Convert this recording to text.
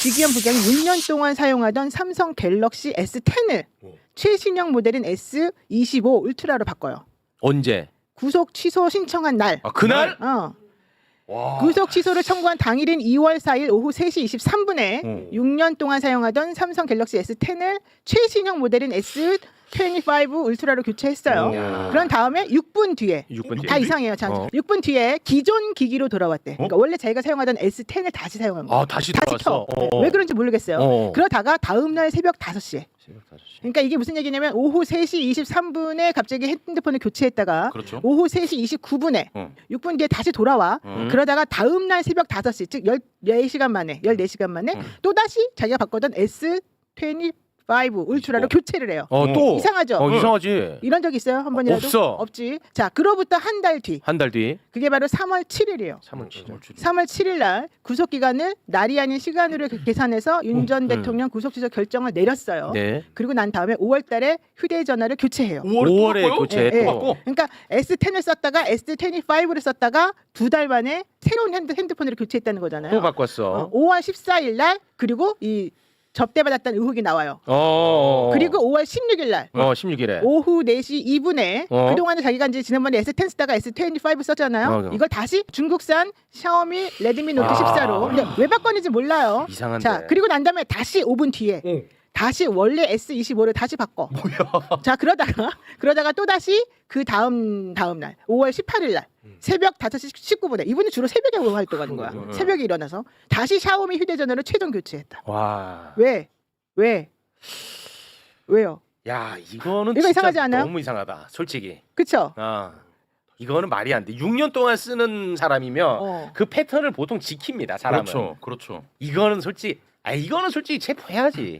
직위원 부장이 6년 동안 사용하던 삼성 갤럭시 S10을 어. 최신형 모델인 S25 울트라로 바꿔요. 언제? 구속 취소 신청한 날. 아 그날? 어. 와. 구속 취소를 청구한 당일인 2월 4일 오후 3시 23분에 어. 6년 동안 사용하던 삼성 갤럭시 S10을 최신형 모델인 S25 울트라로 교체했어요. 야. 그런 다음에 6분 뒤에 6분 뒤에. 다 이상해요. 자, 어. 6분 뒤에 기존 기기로 돌아왔대. 그러니까 원래 자기가 사용하던 S10을 다시 사용한 거야. 아 다시 다시. 켜. 왜 그런지 모르겠어요. 어. 그러다가 다음 날 새벽 5시에. 새벽 5시. 그러니까 이게 무슨 얘기냐면 오후 3시 23분에 갑자기 핸드폰을 교체했다가 그렇죠. 오후 3시 29분에 어. 6분 뒤에 다시 돌아와. 음. 그러다가 다음 날 새벽 5시 즉 14시간 만에 14시간 만에 음. 또 다시 자기가 바꿨던 S25 울트라로 어. 교체를 해요. 어 또. 이상하죠? 어 이상하지. 이런 적 있어요? 한 번이라도? 없어. 없지. 자, 그로부터 한 달 뒤. 한 달 뒤. 그게 바로 3월 7일이에요. 3월 7일. 3월 7일 날 구속 기간을 날이 아닌 시간으로 계산해서 윤전 음. 대통령 구속 취소 결정을 내렸어요. 네. 그리고 난 다음에 5월 달에 휴대 전화를 교체해요. 5월에 교체. 예, 예. 바꿔? 그러니까 S10을 썼다가 S25를 썼다가 두 달 만에 새로운 핸드, 핸드폰으로 교체했다는 거잖아요. 또 바꿨어. 어, 5월 14일 날 그리고 이 접대받았다는 의혹이 나와요. 어, 어. 어. 그리고 5월 16일 날 어 16일에. 오후 4시 2분에 어. 그동안에 자기가 이제 지난번에 S10 쓰다가 S25 썼잖아요. 어, 어. 이걸 다시 중국산 샤오미 레드미 노트 아. 14로. 근데 왜 바꿨는지 몰라요. 이상한데. 자, 그리고 난 다음에 다시 5분 뒤에 어. 다시 원래 S25를 다시 바꿔. 뭐야? 자, 그러다가 그러다가 또 다시 그 다음 다음 날 5월 18일 날 새벽 5시 19분에 이분이 주로 새벽에 활동하는 거야. 음. 새벽에 일어나서 다시 샤오미 휴대 전화로 최종 교체했다. 와. 왜? 왜? 왜요? 야 이거는 이거 진짜 이상하지 않아요? 너무 이상하다. 솔직히. 그쵸? 아 이거는 말이 안 돼. 6년 동안 쓰는 사람이면 어. 그 패턴을 보통 지킵니다. 사람은. 그렇죠. 그렇죠. 이거는 솔직히 아 이거는 솔직히 체포해야지.